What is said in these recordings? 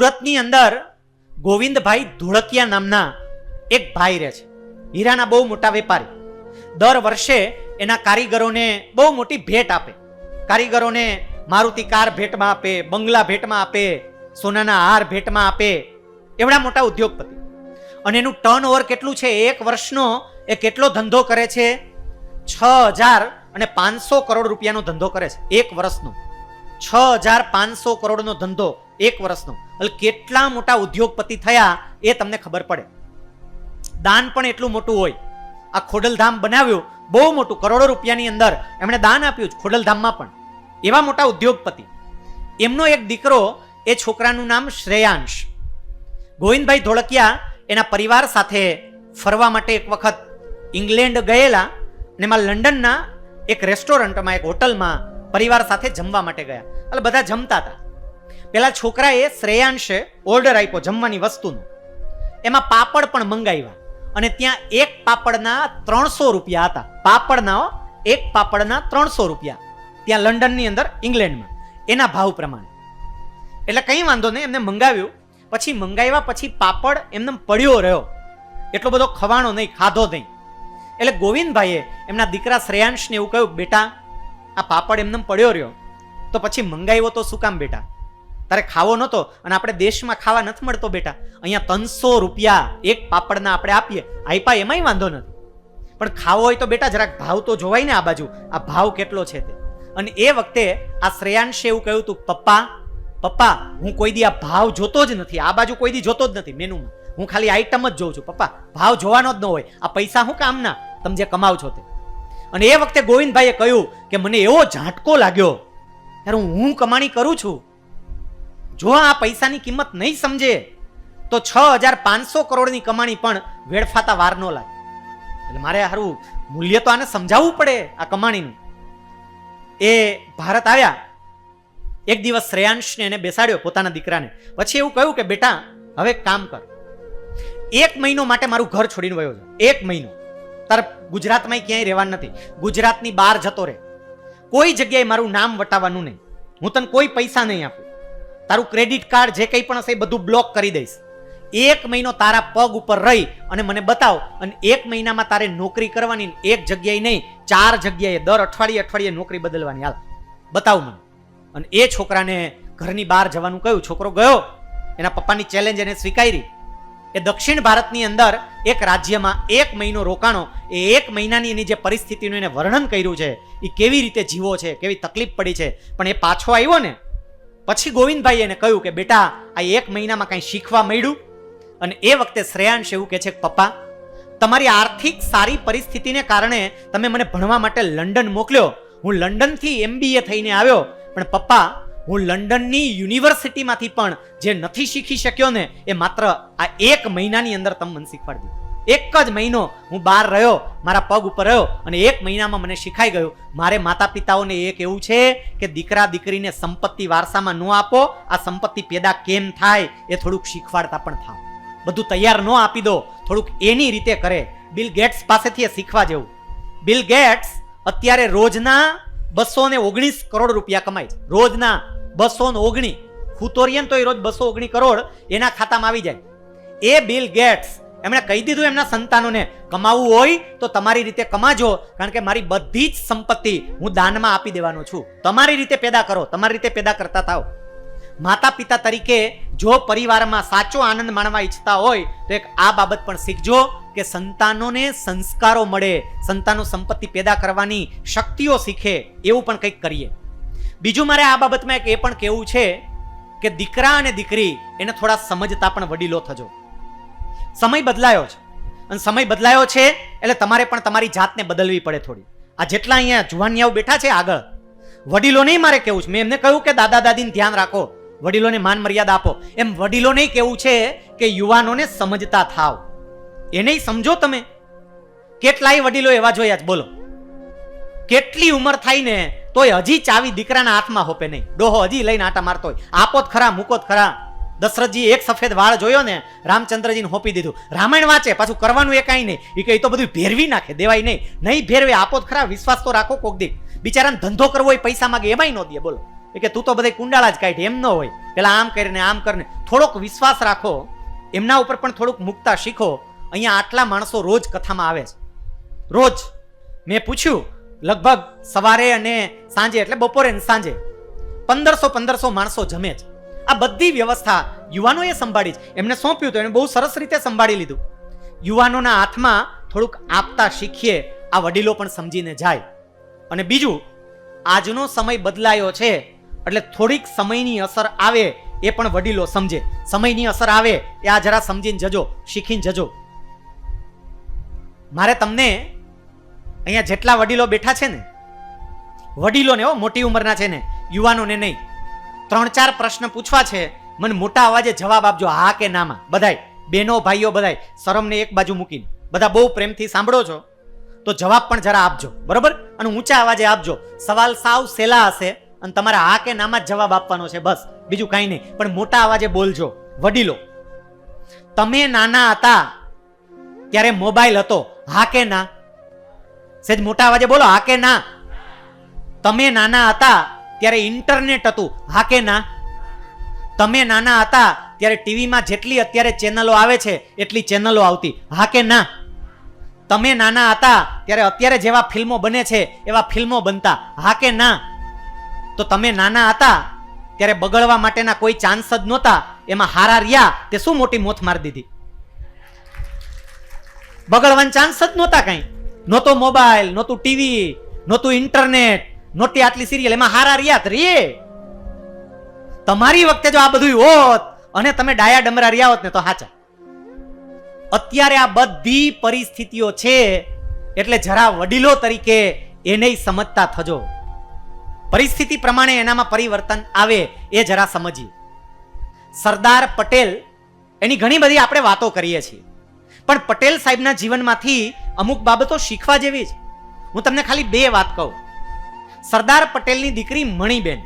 સુરતની અંદર ગોવિંદભાઈ ધોળકિયા નામના એક ભાઈ રહે છે. હીરાના બહુ મોટા વેપારી. દર વર્ષે એના કારીગરોને બહુ મોટી ભેટ આપે. કારીગરોને મારુતિ કાર ભેટમાં આપે, બંગલા ભેટમાં આપે, સોનાના હાર ભેટમાં આપે, એવડા મોટા ઉદ્યોગપતિ. અને એનું ટર્ન ઓવર કેટલું છે? એક વર્ષનો એ કેટલો ધંધો કરે છે? છ હજાર અને પાંચસો કરોડ રૂપિયાનો ધંધો કરે છે. એક વર્ષનો. છ હજાર પાંચસો કરોડનો ધંધો એક વર્ષનો. એટલે કેટલા મોટા ઉદ્યોગપતિ થયા એ તમને ખબર પડે. દાન પણ એટલું મોટું હોય. આ ખોડલધામ બનાવ્યું, બહુ મોટું, કરોડો રૂપિયાની અંદર. એમણે દાન આપ્યું ખોડલધામમાં પણ. એવા મોટા ઉદ્યોગપતિ. એમનો એક દીકરો, એ છોકરાનું નામ શ્રેયાંશ. ગોવિંદભાઈ ધોળકિયા એના પરિવાર સાથે ફરવા માટે એક વખત ઇંગ્લેન્ડ ગયેલા ને એમાં લંડનના એક રેસ્ટોરન્ટમાં, એક હોટલમાં પરિવાર સાથે જમવા માટે ગયા. એટલે બધા જમતા હતા. પેલા છોકરાએ શ્રેયાંશે ઓર્ડર આપ્યો જમવાની વસ્તુનો. એમાં પાપડ પણ મંગાવ્યા અને ત્યાં એક પાપડના ત્રણસો રૂપિયા હતા. પાપડના એક પાપડના ત્રણસો રૂપિયા. ત્યાં લંડનની અંદર ઇંગ્લેન્ડમાં. એના ભાવ પ્રમાણે. એટલે કંઈ વાંધો નહીં, એમને મંગાવ્યું. પછી મંગાવ્યા પછી પાપડ એમને પડ્યો રહ્યો. એટલો બધો ખવાણો નહીં, ખાધો નહીં. એટલે ગોવિંદભાઈએ એમના દીકરા શ્રેયાંશને એવું કહ્યું, બેટા, આ પાપડ એમને પડ્યો રહ્યો. તો પછી મંગાવ્યો તો શું કામ બેટા? તારે ખાવો નહોતો અને આપણે દેશમાં ખાવા નથી મળતો બેટા. અહીંયા ત્રણસો રૂપિયા એક પાપડના આપણે આપીએ. આપ્યા એમાંય વાંધો નથી. પણ ખાવો હોય તો બેટા જરાક ભાવ તો જોવાય ને આ બાજુ. આ ભાવ કેટલો છે તે? અને એ વખતે આ શ્રેયાંશે એવું કહ્યું તું, પપ્પા પપ્પા, હું કોઈ દી આ ભાવ જોતો જ નથી. આ બાજુ કોઈ દી જોતો જ નથી મેનુમાં. હું ખાલી આઈટમ જ જોઉં છું. પપ્પા, ભાવ જોવાનો જ ન હોય. આ પૈસા હું કામના? તમે જે કમાવ છો તે. અને એ વખતે ગોવિંદભાઈએ કહ્યું કે, મને એવો ઝાટકો લાગ્યો. ત્યારે હું કમાણી કરું છું. જો આ પૈસાની કિંમત નહીં સમજે, તો છ હજાર પાંચસો કરોડની કમાણી પણ વેડફાતા વાર ન લાગે. એટલે મારે હારું મૂલ્ય તો આને સમજાવવું પડે આ કમાણીનું. એ ભારત આવ્યા, એક દિવસ શ્રેયાંશને એને બેસાડ્યો પોતાના દીકરાને. પછી એવું કહ્યું કે, બેટા, હવે કામ કર. એક મહિનો માટે મારું ઘર છોડીને વયો છે એક મહિનો. તારે ગુજરાતમાં ક્યાંય રહેવાનું નથી. ગુજરાતની બહાર જતો રહે. કોઈ જગ્યાએ મારું નામ વટાવવાનું નહીં. હું તને કોઈ પૈસા નહીં આપું. તારું ક્રેડિટ કાર્ડ જે કંઈ પણ હશે એ બધું બ્લોક કરી દઈશ. એક મહિનો તારા પગ ઉપર રહી અને મને બતાવ અને એક મહિનામાં તારે નોકરી કરવાની એક જગ્યાએ નહીં, ચાર જગ્યાએ, દર અઠવાડિયે અઠવાડિયે નોકરી બદલવાની. હાલ, બતાવ મને. અને એ છોકરાને ઘરની બહાર જવાનું કહ્યું. છોકરો ગયો, એના પપ્પાની ચેલેન્જ એને સ્વીકારી. એ દક્ષિણ ભારતની અંદર એક રાજ્યમાં એક મહિનો રોકાણો, એ એક મહિનાની એની જે પરિસ્થિતિનું એને વર્ણન કર્યું છે, એ કેવી રીતે જીવો છે, કેવી તકલીફ પડી છે, પણ એ પાછો આવ્યો ને પછી ગોવિંદભાઈ એને કહ્યું કે, બેટા, આ એક મહિનામાં કાંઈ શીખવા મળ્યું? અને એ વખતે શ્રેયાંશ એવું કહે છે કે, પપ્પા, તમારી આર્થિક સારી પરિસ્થિતિને કારણે તમે મને ભણવા માટે લંડન મોકલ્યો. હું લંડનથી એમબીએ થઈને આવ્યો. પણ પપ્પા, હું લંડનની યુનિવર્સિટીમાંથી પણ જે નથી શીખી શક્યો ને એ માત્ર આ એક મહિનાની અંદર તમે મને શીખવાડી દીધું એક જ મહિનો હું બહાર રહ્યો, મારા પગ ઉપર રહ્યો અને એક મહિનામાં મને શીખાઈ ગયું. મારે માતા પિતાઓને એક એવું છે કે દીકરા દીકરીને સંપત્તિ વારસામાં ન આપો, આ સંપત્તિ પેદા કેમ થાય એ થોડુંક શીખવાડતા પણ થાવ. બધું તૈયાર ન આપી દો, થોડુંક એની રીતે કરે. બિલ ગેટ્સ પાસેથી એ શીખવા જેવું. બિલ ગેટ્સ અત્યારે રોજના બસો ને ઓગણીસ કરોડ રૂપિયા કમાય રોજના બસો ને ઓગણી. ફૂતોરિયન તો એ રોજ બસો ઓગણી કરોડ એના ખાતામાં આવી જાય. એ બિલ ગેટ્સ એમણે કહી દીધું એમના સંતાનોને, કમાવું હોય તો તમારી રીતે કમાજો, કારણ કે મારી બધી જ સંપત્તિ હું દાનમાં આપી દેવાનો છું. તમારી રીતે પેદા કરો, તમારી રીતે પેદા કરતા થાવ માતા પિતા તરીકે જો પરિવારમાં સાચો આનંદ માણવા ઈચ્છતા હોય, તો એક આ બાબત પણ શીખજો કે સંતાનોને સંસ્કારો મળે, સંતાનો સંપત્તિ પેદા કરવાની શક્તિઓ શીખે, એવું પણ કંઈક કરીએ. બીજું મારે આ બાબતમાં એક એ પણ કહેવું છે કે દીકરા અને દીકરી એને થોડા સમજતા પણ વડીલો થજો. સમય બદલાયો છે. અને સમય બદલાયો છે એટલે તમારે પણ તમારી જાતને બદલવી પડે થોડી. આ જેટલા અહીંયા જુવાનિયાઓ બેઠા છે આગળ વડીલો નહીં મારે કેવું છે? મેં એમને કહ્યું કે દાદા દાદીને ધ્યાન રાખો, વડીલોને માન મર્યાદા આપો. એમ વડીલોને કેવું છે કે યુવાનોને સમજતા થાવ. એને સમજો તમે. કેટલાય વડીલો એવા જોયા જ બોલો. કેટલી ઉંમર થાય ને તોય હજી ચાવી દીકરાના હાથમાં હોપે નહીં. ડોહો હજી લઈને આટા મારતો હોય. આપો જ ખરા મૂકો જ ખરા. દશરથજી એક સફેદ વાળ જોયો ને રામચંદ્રજીને હોપી દીધું. રામાયણ વાંચે, પાછું કરવાનું એ કાંઈ નહીં. એ કઈ તો બધું ભેરવી નાખે, દેવાય નહીં. નહીં ભેરવે, આપો ખરા, વિશ્વાસ તો રાખો કોક દી. બિચારાને ધંધો કરવો હોય, પૈસા માગે, એમાંય ન દે, બોલો. કે, તું તો બધા કુંડાળા જ કાઢી, એમ ન હોય. પેલા આમ કરીને આમ કરીને. થોડોક વિશ્વાસ રાખો, એમના ઉપર પણ થોડુંક મુકતા શીખો. અહીંયા આટલા માણસો રોજ કથામાં આવે છે. રોજ. મેં પૂછ્યું, લગભગ સવારે અને સાંજે, એટલે બપોરે ને સાંજે, પંદરસો પંદરસો માણસો જમે છે. આ બધી વ્યવસ્થા યુવાનોએ સંભાળી છે એમને સોંપ્યું તો એને બહુ સરસ રીતે સંભાળી લીધું. યુવાનોના હાથમાં થોડુંક આપતા શીખીએ, આ વડીલો પણ સમજીને જાય. અને બીજું, આજનો સમય બદલાયો છે, એટલે થોડીક સમયની અસર આવે એ પણ વડીલો સમજે. સમયની અસર આવે એ આ જરા સમજીને જજો, શીખીને જજો. મારે તમને અહીંયા જેટલા વડીલો બેઠા છે ને, વડીલોને હો, મોટી ઉંમરના છે ને, યુવાનોને નહીં. ત્રણ ચાર પ્રશ્ન પૂછવા છે. મને મોટા અવાજે જવાબ આપજો, હા કે નામાં. બધાય બહેનો ભાઈઓ બધાય, શરમને એક બાજુ મૂકીને. બધા બહુ પ્રેમથી સાંભળો છો? તો જવાબ પણ જરા આપજો, બરોબર? અને ઊંચા અવાજે આપજો, સવાલ સાવ સેલા હશે અને તમારે હા કે નામાં જ જવાબ આપવાનો છે, બસ. બીજું કાંઈ નહીં. પણ મોટા અવાજે બોલજો, વડીલો. તમે નાના હતા ત્યારે મોબાઈલ હતો, હા કે ના? સેજ મોટા અવાજે બોલો, હા કે ના? તમે નાના હતા ત્યારે ઇન્ટરનેટ હતું. હા કે ના? તમે નાના હતા, ત્યારે ટીવીમાં જેટલી અત્યારે ચેનલો આવે છે, એટલી ચેનલો આવતી. હા કે ના? તમે નાના હતા, ત્યારે અત્યારે જેવા ફિલ્મો બને છે, એવા ફિલ્મો બનતા. હા કે ના? તો તમે નાના હતા, ત્યારે બગડવા માટેના કોઈ ચાન્સ જ નહોતા. એમાં હારા રહ્યા, તે શું મોટી મોથ મારી દીધી? બગડવાના ચાન્સ જ નહોતા કાંઈ. નહોતો મોબાઈલ, નહોતું ટીવી, નહોતું ઇન્ટરનેટ નહોતી આટલી સિરિયલ એમાં હારા રહ્યા જ રે. તમારી વખતે જો આ બધું હોત અને તમે ડાયા ડમરા રહ્યા હોત ને તો હાચા. અત્યારે આ બધી પરિસ્થિતિઓ છે, એટલે જરા વડીલો તરીકે એને સમજતા થજો. પરિસ્થિતિ પ્રમાણે એનામાં પરિવર્તન આવે એ જરા સમજીએ. સરદાર પટેલ, એની ઘણી બધી આપણે વાતો કરીએ છીએ. પણ પટેલ સાહેબના જીવનમાંથી અમુક બાબતો શીખવા જેવી છે હું તમને ખાલી બે વાત કહું. સરદાર પટેલની દીકરી મણીબેન.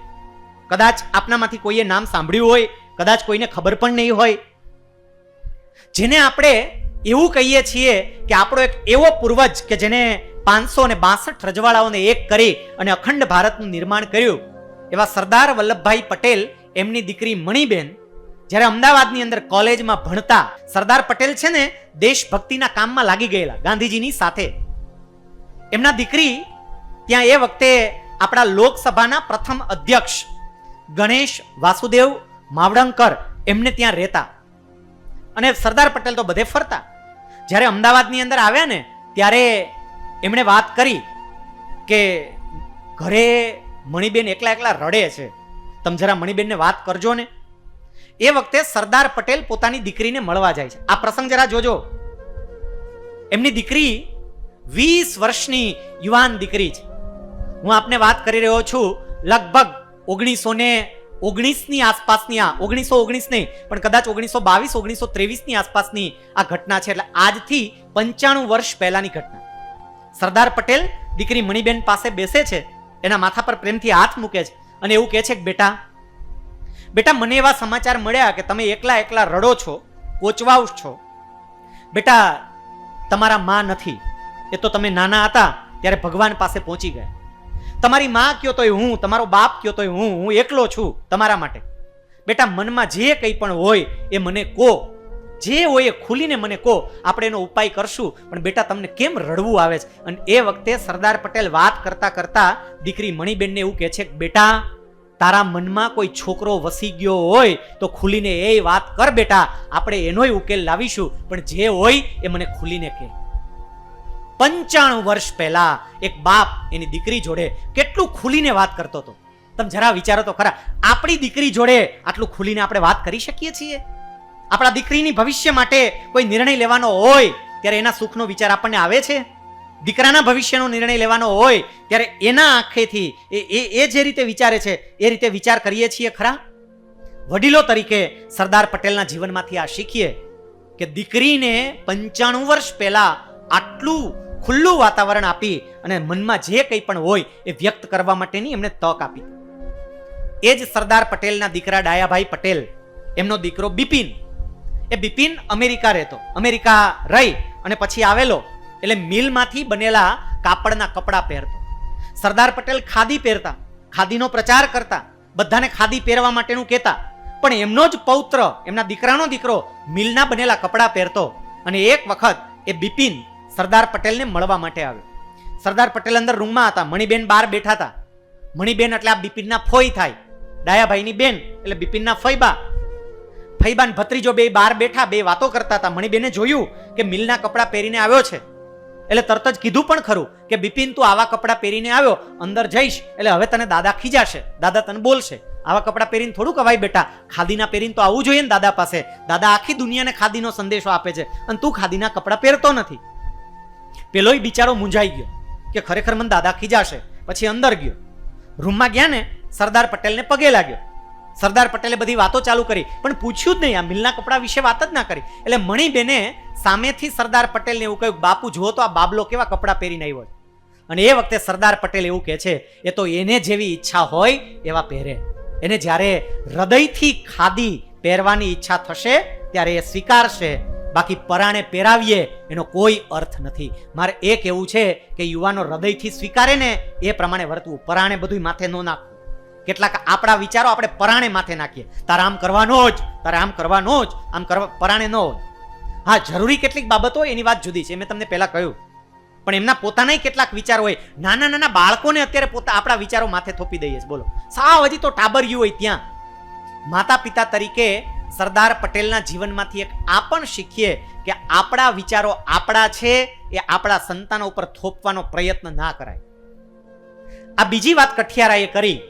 કદાચ આપનામાંથી કોઈએ નામ સાંભળ્યું હોય, કદાચ કોઈને ખબર પણ નહીં હોય. જેને આપણે એવું કહીએ છીએ કે આપણો એક એવો પૂર્વજ કે જેને પાંચસો ને બાસઠ રજવાડાઓને એક કરી અને અખંડ ભારતનું નિર્માણ કર્યું, એવા સરદાર વલ્લભભાઈ પટેલ એમની દીકરી મણીબેન જ્યારે અમદાવાદની અંદર કોલેજમાં ભણતા સરદાર પટેલ છે ને, દેશભક્તિના કામમાં લાગી ગયેલા ગાંધીજીની સાથે. એમના દીકરી ત્યાં એ વખતે આપણા લોકસભાના પ્રથમ અધ્યક્ષ ગણેશ વાસુદેવ માવડંકર એમને ત્યાં રહેતા. અને સરદાર પટેલ તો બધે ફરતા. જ્યારે અમદાવાદની અંદર આવ્યા ને, ત્યારે એમણે વાત કરી કે ઘરે મણિબેન એકલા એકલા રડે છે. તમે જરા મણિબેનને વાત કરજો ને. એ વખતે સરદાર પટેલ પોતાની દીકરીને મળવા જાય છે. આ પ્રસંગ જરા જોજો. એમની દીકરી વીસ વર્ષની યુવાન દીકરી છે. હું આપને વાત કરી રહ્યો છું લગભગ ઓગણીસો ને ઓગણીસની આસપાસની આ, ઓગણીસો ઓગણીસ નહીં, પણ કદાચ ઓગણીસો બાવીસ, ઓગણીસો ત્રેવીસની આસપાસની આ ઘટના છે. એટલે આજથી પંચાણું વર્ષ પહેલાની ઘટના. સરદાર પટેલ દીકરી મણિબેન પાસે બેસે છે, એના માથા પર પ્રેમથી હાથ મૂકે છે અને એવું કહે છે કે, બેટા બેટા, મને એવા સમાચાર મળ્યા કે તમે એકલા એકલા રડો છો કોચવાઉ છો. બેટા, તમારા માં નથી. એ તો તમે નાના હતા, ત્યારે ભગવાન પાસે પહોંચી ગયા. તમારી માં કયો તોય હું, તમારો બાપ કયો તોય હું હું એકલો છું તમારા માટે. બેટા, મનમાં જે કંઈ પણ હોય એ મને કહો. જે હોય એ ખુલીને મને કહો. આપણે એનો ઉપાય કરશું. પણ બેટા, તમને કેમ રડવું આવે છે? અને એ વખતે સરદાર પટેલ વાત કરતા કરતા દીકરી મણિબેનને એવું કહે છે કે, બેટા, તારા મનમાં કોઈ છોકરો વસી ગયો હોય તો ખુલીને એ વાત કર બેટા. આપણે એનોય ઉકેલ લાવીશું. પણ જે હોય એ મને ખુલીને કહે. પંચાણું વર્ષ પહેલા એક બાપ એની દીકરી જોડે કેટલું ખુલીને વાત કરતો હતો. તમે જરા વિચારો તો ખરા, આપણી દીકરી જોડે આટલું ખુલીને આપણે વાત કરી શકીએ છીએ? આપણા દીકરીની ભવિષ્ય માટે કોઈ નિર્ણય લેવાનો હોય, ત્યારે એના સુખનો વિચાર આપણને આવે છે? દીકરાના ભવિષ્યનો નિર્ણય લેવાનો હોય, ત્યારે એના આંખેથી એ એ જે રીતે વિચારે છે, એ રીતે વિચાર કરીએ છીએ ખરા? વડીલો તરીકે સરદાર પટેલના જીવનમાંથી આ શીખીએ કે દીકરીને પંચાણું વર્ષ પહેલા આટલું ખુલ્લું વાતાવરણ આપી અને મનમાં જે કંઈ પણ હોય એ વ્યક્ત કરવા માટેની એમને તક આપી. એ જ સરદાર પટેલના દીકરા ડાયાભાઈ પટેલ, એમનો દીકરો બિપિન. એ બિપિન અમેરિકા રહેતો. અમેરિકા રહી અને પછી આવેલો એટલે મિલમાંથી બનેલા કાપડના કપડાં પહેરતો. સરદાર પટેલ ખાદી પહેરતા, ખાદીનો પ્રચાર કરતા, બધાને ખાદી પહેરવા માટેનું કહેતા. પણ એમનો જ પૌત્ર, એમના દીકરાનો દીકરો મિલના બનેલા કપડાં પહેરતો અને એક વખત એ બિપિન સરદાર પટેલને મળવા માટે આવ્યો. સરદાર પટેલ અંદર રૂમમાં હતા. મણિબેન બહાર બેઠા હતા. મણિબેન એટલે આ બિપિનના ફોઈ થાય. ડાયાભાઈની બેન એટલે બિપિનના ફઈબા. ફઈબાન ભત્રીજો બે બહાર બેઠા, બે વાતો કરતા હતા. મણિબેને જોયું કે મિલના કપડાં પહેરીને આવ્યો છે. એટલે તરત જ કીધું પણ ખરું કે, બિપિન, તું આવા કપડાં પહેરીને આવ્યો. અંદર જઈશ. એટલે હવે તને દાદા ખીજાશે. દાદા તને બોલશે. આવા કપડાં પહેરીને થોડું કવાય બેટા. ખાદીના પહેરીને તો આવવું જોઈએ ને દાદા પાસે. દાદા આખી દુનિયાને ખાદીનો સંદેશો આપે છે. અને તું ખાદીના કપડાં પહેરતો નથી. પેલોય બિચારો મૂંઝાઈ ગયો કે ખરેખર મને દાદા ખીજાશે, પછી અંદર ગયો. રૂમમાં ગયા ને, સરદાર પટેલને પગે લાગ્યો. સરદાર પટેલે બધી વાતો ચાલુ કરી, પણ પૂછ્યું જ નહીં, આ મિલના કપડા વિશે વાત જ ના કરી. એટલે મણીબેને સામેથી સરદાર પટેલને એવું કહ્યું, બાપુ, જુઓ તો આ બાબલો કેવા કપડાં પહેરીને આવ્યો અને એ વખતે સરદાર પટેલ એવું કહે છે, એ તો એને જેવી ઈચ્છા હોય, એવા પહેરે. એને જ્યારે હૃદયથી ખાદી પહેરવાની ઈચ્છા થશે, ત્યારે એ સ્વીકારશે બાકી પરાણે પહેરાવીએ, એનો કોઈ અર્થ નથી. મારે એ કહેવું છે કે યુવાનો હૃદયથી સ્વીકારે ને, એ પ્રમાણે વર્તવું. પરાણે બધું માથે ન નાખવું. કેટલાક આપણા વિચારો આપણે પરાણે માથે નાખીએ. તારે આમ કરવાનો જ, તારે આમ કરવાનો જ, આમ કરવા, પરાણે ન હોય. હા, જરૂરી કેટલીક બાબતો એની વાત જુદી છે. મેં તમને પહેલાં કહ્યું. પણ એમના પોતાના કેટલાક વિચાર હોય. નાના નાના બાળકોને અત્યારે પોતા આપણા વિચારો માથે થોપી દઈએ બોલો. સાવ હજી તો ટાબર્યું હોય ત્યાં. માતા પિતા તરીકે સરદાર પટેલના જીવનમાંથી એક આ પણ શીખીએ કે આપણા વિચારો આપણા છે, એ આપણા સંતાનો ઉપર થોપવાનો પ્રયત્ન ના કરાય. આ બીજી વાત કઠિયારાએ કરી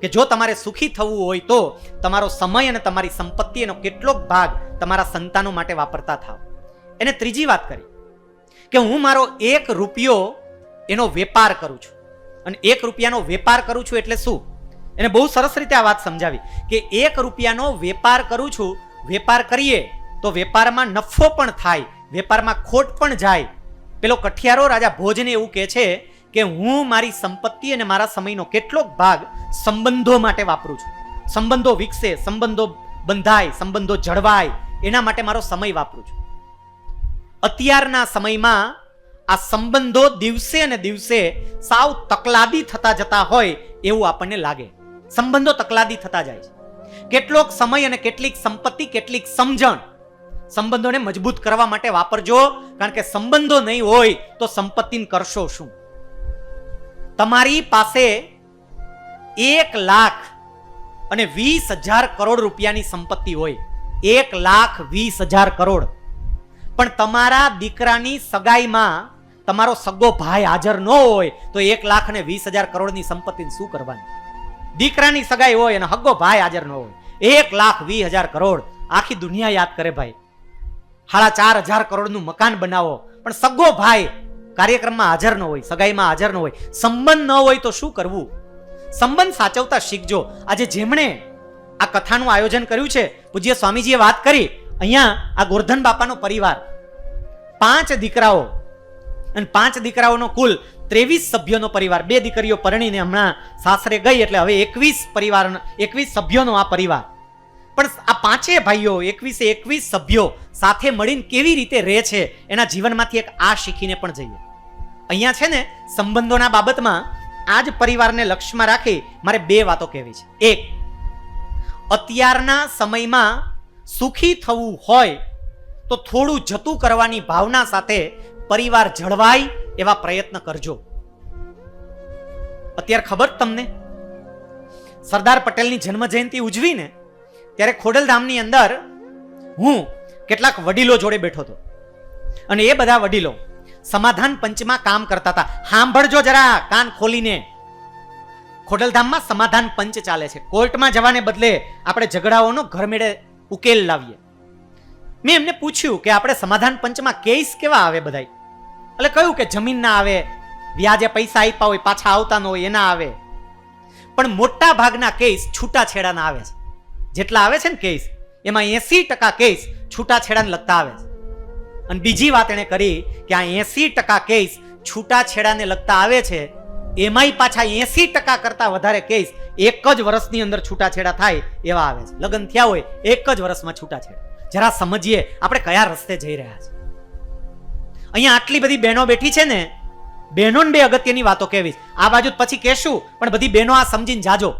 કે જો તમારે સુખી થવું હોય તો તમારો સમય અને તમારી સંપત્તિ એનો કેટલોક ભાગ તમારા સંતાનો માટે વાપરતા થાવ. એને ત્રીજી વાત કરી કે હું મારો એક રૂપિયો એનો વેપાર કરું છું. અને એક રૂપિયાનો વેપાર કરું છું એટલે શું? એને બહુ સરસ રીતે આ વાત સમજાવી કે એક રૂપિયાનો વેપાર કરું છું, વેપાર કરીએ તો વેપારમાં નફો પણ થાય, વેપારમાં ખોટ પણ જાય. પેલો કઠિયારો રાજા ભોજને એવું કહે છે કે હું મારી સંપત્તિ અને મારા સમયનો કેટલોક ભાગ સંબંધો માટે વાપરું છું. સંબંધો વિકસે, સંબંધો બંધાય, સંબંધો જળવાય, એના માટે મારો સમય વાપરું છું. અત્યારના સમયમાં આ સંબંધો દિવસે અને દિવસે સાવ તકલાદી થતા જતા હોય એવું આપણને લાગે. સંબંધો તકલાદી થતા જાય છે. કેટલોક સમય અને કેટલીક સંપત્તિ, કેટલીક સમજણ સંબંધોને મજબૂત કરવા માટે વાપરજો. કારણ કે સંબંધો નહીં હોય તો સંપત્તિને કરશો શું? તમારી પાસે એક લાખ અને વીસ હજાર કરોડ રૂપિયાની સંપત્તિ હોય. એક લાખ વીસ હજાર કરોડ. પણ તમારા દીકરાની સગાઈમાં તમારો સગો ભાઈ હાજર ન હોય તો એક લાખ અને વીસ હજાર કરોડની સંપત્તિને શું કરવાની? દીકરાની સગાઈ હોય અને હગ્ગો ભાઈ હાજર ન હોય. એક લાખ વીસ હજાર કરોડ આખી દુનિયા યાદ કરે ભાઈ. સાડા ચાર હજાર કરોડનું મકાન બનાવો, પણ સગો ભાઈ કાર્યક્રમમાં હાજર ન હોય, સગાઈમાં હાજર ન હોય. સંબંધ ન હોય તો શું કરવું? સંબંધ સાચવતા શીખજો. આજે જેમણે આ કથાનું આયોજન કર્યું છે, પૂજ્ય સ્વામીજીએ વાત કરી, અહીંયા આ ગોરધન બાપાનો પરિવાર. પાંચ દીકરાઓ અને પાંચ દીકરાઓનો કુલ ત્રેવીસ સભ્યોનો પરિવાર. બે દીકરીઓ પરણીને હમણાં સાસરે ગઈ એટલે હવે એકવીસ પરિવાર એકવીસ સભ્યોનો આ પરિવાર. પણ આ પાંચે ભાઈઓ, એકવીસે એકવીસ સભ્યો સાથે મળીને કેવી રીતે રહે છે, એના જીવનમાંથી એક આ શીખીને પણ જઈએ. અહીંયા છે ને, સંબંધોના બાબતમાં આ જ પરિવારને લક્ષ્યમાં રાખી મારે બે વાતો કહેવી છે. એક, અત્યારના સમયમાં સુખી થવું હોય તો થોડું જતું કરવાની ભાવના સાથે પરિવાર જળવાય એવા પ્રયત્ન કરજો. અત્યારે ખબર તમને? સરદાર પટેલની જન્મ જયંતિ ઉજવીને ત્યારે ખોડલધામની અંદર હું કેટલાક વડીલો જોડે બેઠો હતો. અને એ બધા વડીલો સમાધાન પંચમાં કામ કરતા હતા. સાંભળજો જરા, કાન ખોલીને. ખોડલધામમાં સમાધાન પંચ ચાલે છે. કોર્ટમાં જવાને બદલે આપણે ઝઘડાઓનો ઘરમેળે ઉકેલ લાવીએ. મેં એમને પૂછ્યું કે આપણે સમાધાન પંચમાં કેસ કેવા આવે બધાય? એટલે કહ્યું કે જમીન ના આવે, વ્યાજે પૈસા આપ્યા હોય, પાછા આવતા ન હોય, એના આવે. પણ મોટા ભાગના કેસ છૂટાછેડાના આવે છે. જેટલા આવે છે ને કેસ, એમાં એસી ટકા કેસ છૂટાછેડાને લગતા આવે છે. અને બીજી વાત એણે કરી કે આ એસી ટકા કેસ છૂટાછેડાને લગતા આવે છે, એમાંય પાછા એસી ટકા કરતાં વધારે કેસ એક જ વર્ષની અંદર છૂટાછેડા થાય એવા આવે છે. લગ્ન થયા હોય, એક જ વર્ષમાં છૂટાછેડા. જરા સમજીએ આપણે કયા રસ્તે જઈ રહ્યા છે અહીંયા આટલી બધી બહેનો બેઠી છે ને, બહેનોને બે અગત્યની વાતો કહેવીશ. આ બાજુ પછી કહેશું, પણ બધી બહેનો આ સમજીને જાજો.